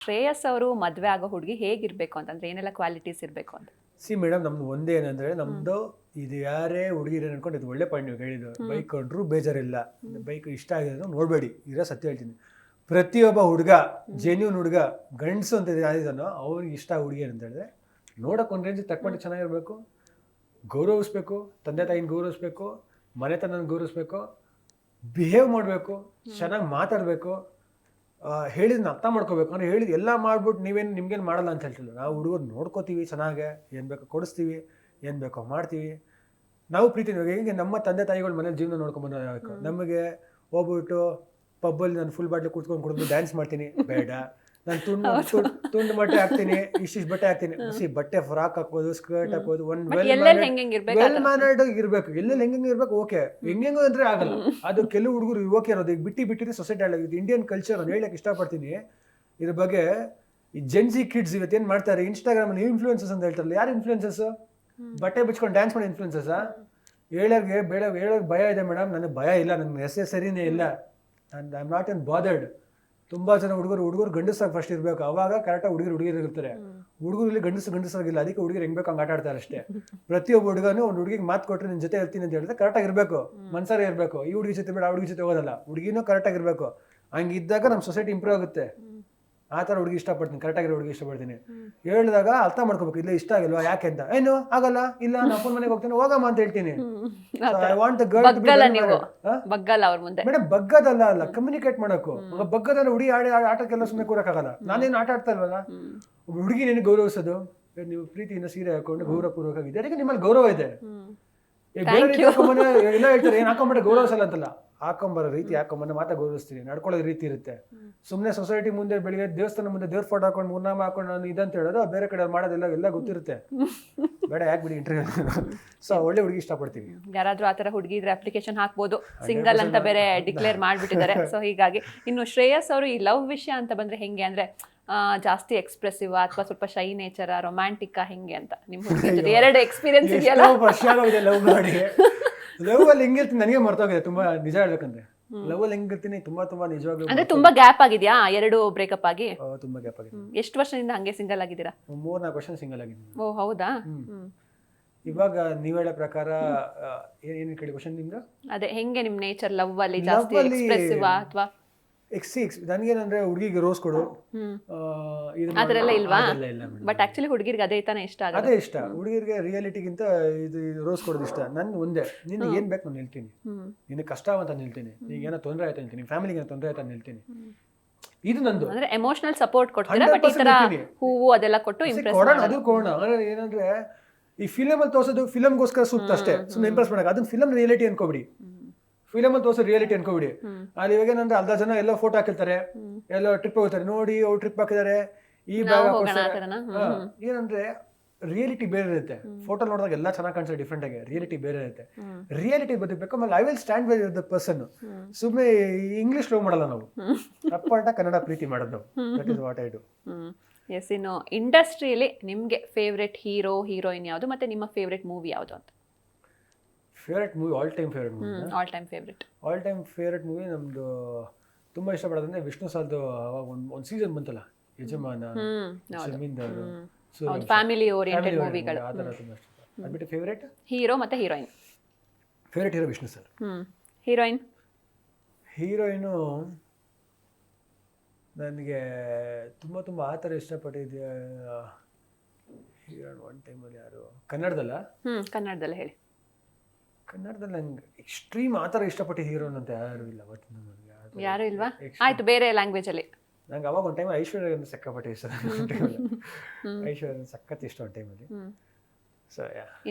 ಶ್ರೇಯಸ್ ಅವರು ಮದುವೆ ಆಗೋ ಹುಡುಗಿ ಹೇಗಿರಬೇಕು ಅಂತಂದ್ರೆ ಏನೆಲ್ಲ ಕ್ವಾಲಿಟೀಸ್ ಇರಬೇಕು ಅಂತ? ಸಿ ಮೇಡಮ್ ನಮ್ದು ಒಂದೇ ಏನಂದ್ರೆ ನಮ್ದು ಇದು ಯಾರೇ ಹುಡುಗಿರ ಅನ್ಕೊಂಡು ಇದು ಒಳ್ಳೆ ಪಾಯಿಂಟ್ ನೀವು ಹೇಳಿದ್ರು ಬೈಕ್ ಕೊಂಡ್ರು ಬೇಜಾರಿಲ್ಲ. ಬೈಕ್ ಇಷ್ಟ ಆಗಿದೆ ನೋಡಬೇಡಿ ಇರೋ ಸತ್ಯ ಹೇಳ್ತೀನಿ. ಪ್ರತಿಯೊಬ್ಬ ಹುಡುಗ ಜೆನ್ಯೂನ್ ಹುಡುಗ ಗಂಡ್ಸು ಅಂತ ಯಾರಿದಾನೋ ಅವ್ರಿಗೆ ಇಷ್ಟ ಹುಡುಗಿ ಅಂತ ಹೇಳಿದ್ರೆ ನೋಡಕ್ಕೆ ಒಂದು ರೇಂಜ್ ತಕ್ಕೊಂಡು ಚೆನ್ನಾಗಿರ್ಬೇಕು ಗೌರವಿಸ್ಬೇಕು ತಂದೆ ತಾಯಿನ ಗೌರವಿಸ್ಬೇಕು ಮನೆತನ ಗೌರವಿಸ್ಬೇಕು ಬಿಹೇವ್ ಮಾಡಬೇಕು ಚೆನ್ನಾಗಿ ಮಾತಾಡಬೇಕು ಹೇಳಿದ್ನ ಅರ್ಥ ಮಾಡ್ಕೋಬೇಕು. ಅಂದರೆ ಹೇಳಿದ ಎಲ್ಲ ಮಾಡ್ಬಿಟ್ಟು ನೀವೇನು ನಿಮ್ಗೇನು ಮಾಡಲ್ಲ ಅಂತ ಹೇಳ್ತಿಲ್ಲ. ನಾವು ಹುಡುಗರು ನೋಡ್ಕೋತೀವಿ ಚೆನ್ನಾಗೆ ಏನು ಬೇಕೋ ಕೊಡಿಸ್ತೀವಿ ಏನು ಬೇಕೋ ಮಾಡ್ತೀವಿ. ನಾವು ಪ್ರೀತಿ ಹೇಗೆ ನಮ್ಮ ತಂದೆ ತಾಯಿಗಳ ಮನೇಲಿ ಜೀವನ ನೋಡ್ಕೊಂಡು ಬಂದಬೇಕು ನಮಗೆ ಹೋಗ್ಬಿಟ್ಟು ಪಬ್ಬಲ್ಲಿ ನಾನು ಫುಲ್ ಬಾಟ್ಲಿ ಕುತ್ಕೊಂಡು ಕುಡಿದು ಡ್ಯಾನ್ಸ್ ಮಾಡ್ತೀನಿ. ಬೇಡ. ನಾನು ತುಂಡು ತುಂಡು- ಬಟ್ಟೆ ಹಾಕ್ತೀನಿ ಇಷ್ಟಿಷ್ಟು ಬಟ್ಟೆ ಹಾಕ್ತೀನಿ. ಸಿ ಬಟ್ಟೆ ಫ್ರಾಕ್ ಹಾಕೋದು ಸ್ಕರ್ಟ್ ಹಾಕೋದು ಒಂದು ವೆಲ್ ಮ್ಯಾನರ್ಡ್ ಇರ್ಬೇಕು ಎಲ್ಲೆಲ್ಲಿ ಹೆಂಗೆ ಇರ್ಬೇಕು ಓಕೆ ಹೆಂಗೆಂಗೋ ಅಂದ್ರೆ ಆಗಲ್ಲ. ಅದು ಕೆಲವು ಹುಡುಗರು ಓಕೆ ಇರೋದು ಈಗ ಬಿಟ್ಟು ಬಿಟ್ಟಿದ್ರೆ ಸೊಸೈಟಿ ಇದು ಇಂಡಿಯನ್ ಕಲ್ಚರ್ ನಾನು ಹೇಳಕ್ ಇಷ್ಟಪಡ್ತೀನಿ. ಇದ್ರ ಬಗ್ಗೆ ಈ ಜೆನ್ಸಿ ಕಿಡ್ಸ್ ಇವತ್ತು ಏನು ಮಾಡ್ತಾರೆ? ಇನ್ಸ್ಟಾಗ್ರಾಮ್ ಅಲ್ಲಿ ಇನ್ಫ್ಲೂಯೆನ್ಸಸ್ ಅಂತ ಹೇಳ್ತಾರಲ್ಲ. ಯಾರು ಇನ್ಫ್ಲೂಯೆನ್ಸಸ್ ಬಟ್ಟೆ ಬಿಚ್ಕೊಂಡು ಡ್ಯಾನ್ಸ್ ಮಾಡಿ ಇನ್ಫ್ಲೂಯೆನ್ಸಸ್ ಹೇಳೋರಿಗೆ ಬೇಡ ಹೇಳೋಕ್ಕೆ ಭಯ ಇದೆ ಮೇಡಮ್ ನನಗೆ ಭಯ ಇಲ್ಲ. ನನಗೆ ನೆಸೆಸರಿನೇ ಇಲ್ಲ. ನಾನು ಐ ಆಮ್ ನಾಟ್ ಎನ್ ಬಾದರ್ಡ್ ತುಂಬಾ ಜನ ಹುಡುಗರು ಹುಡುಗರು ಗಂಡಸಾಗಿ ಫಸ್ಟ್ ಇರಬೇಕು. ಅವಾಗ ಕರೆಕ್ಟಾಗಿ ಹುಡುಗರು ಹುಡುಗಿರು ಇರ್ತಾರೆ. ಹುಡುಗರಲ್ಲಿ ಗಂಡಸು ಗಂಡಸಾಗಿಲ್ಲ ಅದಕ್ಕೆ ಹುಡುಗರು ಹೆಂಗ್ ಬೇಕು ಹಂಗೆ ಆಟ ಆಡ್ತಾರೆ ಅಷ್ಟೇ. ಪ್ರತಿಯೊಬ್ಬ ಹುಡುಗನು ಒಂದು ಹುಡುಗಿಗೆ ಮಾತು ಕೊಟ್ಟರೆ ನಿನ್ನ ಜೊತೆ ಇರ್ತೀನಿ ಅಂತ ಹೇಳಿದ್ರೆ ಕರೆಕ್ಟಾಗಿ ಇರಬೇಕು. ಮನ್ಸಾರೆ ಇರಬೇಕು. ಈ ಹುಡುಗಿ ಜೊತೆ ಬೇಡ ಆ ಹುಡುಗಿ ಜೊತೆ ಹೋಗೋದಲ್ಲ ಹುಡುಗಿನೂ ಕರೆಕ್ಟಾಗಿ ಇರಬೇಕು. ಹಂಗಿದ್ದಾಗ ನಮ್ಮ ಸೊಸೈಟಿ ಇಂಪ್ರೂವ್ ಆಗುತ್ತೆ. ಆ ಥರ ಹುಡುಗಿ ಇಷ್ಟಪಡ್ತೀನಿ ಕರೆಕ್ಟಾಗಿರೋ ಹುಡುಗಿ ಇಷ್ಟಪಡ್ತೀನಿ. ಹೇಳಿದಾಗ ಅರ್ಥ ಮಾಡ್ಕೋಬೇಕು ಇಲ್ಲ ಇಷ್ಟ ಆಗಿಲ್ವಾ ಯಾಕೆ ಅಂತ. ಏನು ಆಗಲ್ಲ ಇಲ್ಲ ನಾನು ಅಪ್ಪನ ಮನೆಗೆ ಹೋಗ್ತೀನಿ ಹೋಗಮ್ಮ ಅಂತ ಹೇಳ್ತೀನಿ. ಐ ವಾಂಟ್ ಬಗ್ಗಲ್ಲ ಅವ್ರ ಮುಂದೆ. ಮೇಡಮ್ ಬಗ್ಗದಲ್ಲ ಅಲ್ಲ ಕಮ್ಯುನಿಕೇಟ್ ಮಾಡಕ್ಕು. ಬಗ್ಗದಲ್ಲಿ ಹುಡುಗಿ ಆಡಿ ಆಟಕ್ಕೆಲ್ಲ ಸುಮ್ಮನೆ ಕೂರಕ್ಕಾಗಲ್ಲ. ನಾನೇನು ಆಟ ಆಡ್ತಾ ಇಲ್ವಲ್ಲ? ಒಬ್ಬ ಹುಡುಗಿ ನಿನಗೆ ಗೌರವಿಸೋದು ನೀವು ಪ್ರೀತಿಯಿಂದ ಸೀರೆ ಹಾಕೊಂಡು ಗೌರವಪೂರ್ವಕವಾಗಿದೆ ಅದಕ್ಕೆ ನಿಮ್ಮಲ್ಲಿ ಗೌರವ ಇದೆ. ಎಲ್ಲ ಹೇಳ್ತಾರೆ ಏನು ಹಾಕೊಂಬಂದ್ರೆ ಗೌರವಿಸಲ್ಲ ಅಂತಲ್ಲ. ಹಾಕೊಂಬರೋ ರೀತಿ ಹಾಕೊಂಬಂದ್ರೆ ಮಾತ್ರ ಗೌರವಿಸ್ತೀನಿ. ನಡ್ಕೊಳ್ಳೋ ರೀತಿ ಇರುತ್ತೆ. ಸುಮ್ಮನೆ ಸೊಸೈಟಿ ಮುಂದೆ ಬೆಳಿಗ್ಗೆ ದೇವಸ್ಥಾನ ಮುಂದೆ ದೇವ್ರ ಫೋಟೋ ಹಾಕೊಂಡು ಮೂರ್ನಾಮ ಹಾಕೊಂಡು ನಾನು ಇದಂತ ಹೇಳೋದು ಬೇರೆ ಕಡೆ ಮಾಡೋದೆಲ್ಲ ಎಲ್ಲ ಗೊತ್ತಿರುತ್ತೆ. ಬೇಡ ಯಾಕೆ ಬಿಡಿ ಇಂಟರ್ವ್ಯೂ ಸೊ ಒಳ್ಳೆ ಹುಡುಗಿ ಇಷ್ಟಪಡ್ತೀವಿ ಯಾರಾದ್ರೂ ಆತರ ಹುಡುಗಿ ಇದ್ರೆ ಅಪ್ಲಿಕೇಶನ್ ಹಾಕ್ಬೋದು. ಸಿಂಗಲ್ ಅಂತ ಬೇರೆ ಡಿಕ್ಲೇರ್ ಮಾಡ್ಬಿಟ್ಟಿದ್ದಾರೆ. ಸೊ ಹೀಗಾಗಿ ಇನ್ನು ಶ್ರೇಯಸ್ ಅವರು ಈ ಲವ್ ವಿಷಯ ಅಂತ ಬಂದ್ರೆ ಹೆಂಗೆ ಅಂದ್ರೆ ಆ, ಜಾಸ್ತಿ ಎಕ್ಸ್ಪ್ರೆಸಿವ್ ಅಥವಾ ಸ್ವಲ್ಪ ಶೈ ನೇಚರ ರೊಮ್ಯಾಂಟಿಕ್ ಹೆಂಗೆ ಅಂತ? ನಿಮ್ಮ ಎರಡು ಎಕ್ಸ್ಪೀರಿಯನ್ಸ್ ಇದೆಯಲ್ಲ? ಲವ್ ಅಲ್ಲಿ ಹೆಂಗಿರ್ತೀನಿ ನನಗೆ ಮರ್ತೋಗಿದೆ ತುಂಬಾ ನಿಜ ಹೇಳ್ಬೇಕಂದ್ರೆ. ಲವ್ ಅಲ್ಲಿ ಹೆಂಗಿರ್ತೀನಿ ತುಂಬಾ ತುಂಬಾ ನಿಜವಾಗ್ಲೂ ಅಂದ್ರೆ ತುಂಬಾ ಗ್ಯಾಪ್ ಆಗಿದ್ಯಾ ಎರಡು ಬ್ರೇಕಪ್ ಆಗಿ? ಆ, ತುಂಬಾ ಗ್ಯಾಪ್ ಆಗಿದೆ. ಎಷ್ಟು ವರ್ಷದಿಂದ ಹಂಗೆ ಸಿಂಗಲ್ ಆಗಿದ್ದೀರಾ? ಮೂರ್ ನಾಲ್ಕು ವರ್ಷ ಸಿಂಗಲ್ ಆಗಿದ್ದೀನಿ. ಓ ಹೌದಾ? ಹ್ಮ್. ಇವಾಗ ನೀವ್ ಹೇಳೋ ಪ್ರಕಾರ ಆ, ಏನ್ ಏನ್ ಕೇಳಿ ಕ್ವಶನ್ ನಿಮ್ದು? ಅದೇ ಹೆಂಗೆ ನಿಮ್ ನೇಚರ್ ಲವ್ ಅಲ್ಲಿ ಜಾಸ್ತಿ Love ಅಲ್ಲಿ- ಎಕ್ಸ್ಪ್ರೆಸಿವ್ ಅಥವಾ ಎಕ್ಸ್ ಎಕ್ಸ್ ನನಗೇನಂದ್ರೆ ಹುಡುಗಿಗೆ ರೋಸ್ ಕೊಡು. ಇದು ಅದರೆಲ್ಲ ಇಲ್ವಾ? ಅದೆಲ್ಲ ಇಲ್ಲ. ಬಟ್ ಆಕ್ಚುಲಿ ಹುಡುಗಿರ್ಗೆ ಅದೇ ತಾನೇ ಇಷ್ಟ ಆಗೋದು? ಅದೇ ಇಷ್ಟ. ಹುಡುಗಿರಿಗೆ ರಿಯಾಲಿಟಿಗಿಂತ ಇದು ರೋಸ್ ಕೊಡೋದು ಇಷ್ಟ. ನನ್ ಒಂದೇ. ನಿನ್ನ ಏನ್ ಬೇಕು ನಾನು ಹೇಳ್ತೀನಿ. ಹ್ಮ್. ನಿನಗೆ ಕಷ್ಟ ಅಂತ ಹೇಳ್ತೀನಿ. ನಿಂಗೆ ಏನೋ ತೊಂದರೆ ಆಯ್ತು ನಿಲ್ತೀನಿ ಫ್ಯಾಮಿಲಿಗೆ ಏನೋ ತೊಂದರೆ ಆಯ್ತು ಹೇಳ್ತೀನಿ. ಇದು ನಂದು. ಅಂದ್ರೆ ಎಮೋಷನಲ್ ಸಪೋರ್ಟ್ ಕೊಡ್ತೀರಾ? ಬಟ್ ಈ 100% ತರ ಕೊಡ್ತೀನಿ. ಹೂವು ಅದೆಲ್ಲ ಕೊಟ್ಟು ಇಂಪ್ರೆಸ್ ಕೊಡೋಣ ಅದು ಕೊಡೋಣ. ಅಂದ್ರೆ ಏನಂದ್ರೆ ಈ ಫಿಲಮ್ ಅಲ್ಲಿ ತೋರ್ಸೋದು ಫಿಲಮ್ಗೋಸ್ಕರ ಸೂಕ್ತ ಅಷ್ಟೇ. ಸುಮ್ಮನೆ ಇಂಪ್ರೆಸ್ ಮಾಡಕ್ಕೆ. ಅದನ್ನ ಫಿಲಮ್ ರಿಯಾಲಿಟಿ ಅನ್ಕೋಬಿಡಿ. ಫಿಲಮ್ ಅಲ್ಲಿ ತೋರ್ಸೋ ರಿಯಾಲಿಟಿ ಅನ್ಕೋಬಿಡಿ ಅಲ್ಲಿ ಇವಾಗ ಏನಂದ್ರೆ ಅರ್ಧ ಜನ ಎಲ್ಲ ಫೋಟೋ ಹಾಕಿರ್ತಾರೆ ಎಲ್ಲ ಟ್ರಿಪ್ ಹೋಗ್ತಾರೆ. ನೋಡಿ ಅವ್ರು ಟ್ರಿಪ್ ಹಾಕಿದ್ದಾರೆ ಈ ಬ್ಯಾಗ್ ಏನಂದ್ರೆ ರಿಯಾಲಿಟಿ ಬೇರೆ ಇರುತ್ತೆ. ಫೋಟೋ ನೋಡಿದಾಗ ಎಲ್ಲ ಚೆನ್ನಾಗಿ ಕಾಣಿಸುತ್ತೆ ಡಿಫ್ರೆಂಟ್ ಆಗಿ. ರಿಯಾಲಿಟಿ ಬೇರೆ ಇರುತ್ತೆ. ರಿಯಾಲಿಟಿ ಬದುಕಬೇಕು ಆಮೇಲೆ I will stand by the person ಸುಮ್ಮನೆ ಇಂಗ್ಲಿಷ್ ಲೋ ಮಾಡಲ್ಲ ನಾವು. ಅಪ್ಪಾಟ ಕನ್ನಡ ಪ್ರೀತಿ ಮಾಡೋದು ನಾವು. That is what I do as ಇನ್ನು ಇಂಡಸ್ಟ್ರಿಯಲ್ಲಿ ನಿಮಗೆ ಫೇವ್ರೆಟ್ ಹೀರೋ ಹೀರೋಯಿನ್ ಯಾವುದು ಮತ್ತೆ ನಿಮ್ಮ ಫೇವ್ರೆಟ್ ಮೂವಿ ಯಾವುದು ಅಂತ? Favourite movie all time favourite movie all time favourite all time favourite movie ನಮ್ದು ತುಂಬಾ ಇಷ್ಟಪಡೋದಂದ್ರೆ ವಿಷ್ಣು ಸಾಲ್ದು ಅವಾಗ ಒಂದು ಒಂದು ಸೀಸನ್ ಬಂತಲ್ಲ ಯಜಮಾನ ಜಮೀನ್ದಾರು ಫ್ಯಾಮಿಲಿ ಓರಿಯೆಂಟೆಡ್ ಮೂವಿಗಳು ಆ ಥರ ತುಂಬ ಇಷ್ಟ ಅದ್ಬಿಟ್ಟು ಫೇವ್ರೇಟ್ ಹೀರೋ ಮತ್ತೆ heroine favourite hero Vishnu sir. Heroine heroine ನನಗೆ ತುಂಬ ತುಂಬ ಆ ಥರ ಇಷ್ಟಪಟ್ಟಿದ್ದೆ ಹೀರೋಯಿನ್ ಒನ್ ಟೈಮಲ್ಲಿ ಯಾರು? ಕನ್ನಡದಲ್ಲ? ಹ್ಞೂ ಕನ್ನಡದಲ್ಲಿ ಹೇಳಿ. ಕನ್ನಡದಲ್ಲಿ ನಂಗೆ ಎಕ್ಸ್ಟ್ರೀಮ್ ಆ ಥರ ಇಷ್ಟಪಟ್ಟು ಹೀರೋನ್ ಅಂತ ಯಾರು ಇಲ್ಲ ಬಟ್ ನನಗೆ ಅದು- ಯಾರು ಇಲ್ವಾ? ಆಯ್ತು ಬೇರೆ ಲ್ಯಾಂಗ್ವೇಜ್ ಅಲ್ಲಿ. ನಂಗೆ ಅವಾಗ ಒಂದು ಟೈಮ್ ಐಶ್ವರ್ಯ ಅಂತ ಸರ್ ಇಷ್ಟ ಐಶ್ವರ್ಯ ಸಖತ್ ಇಷ್ಟ ಒಂದು ಟೈಮಲ್ಲಿ ಹ್ಮ್. So yeah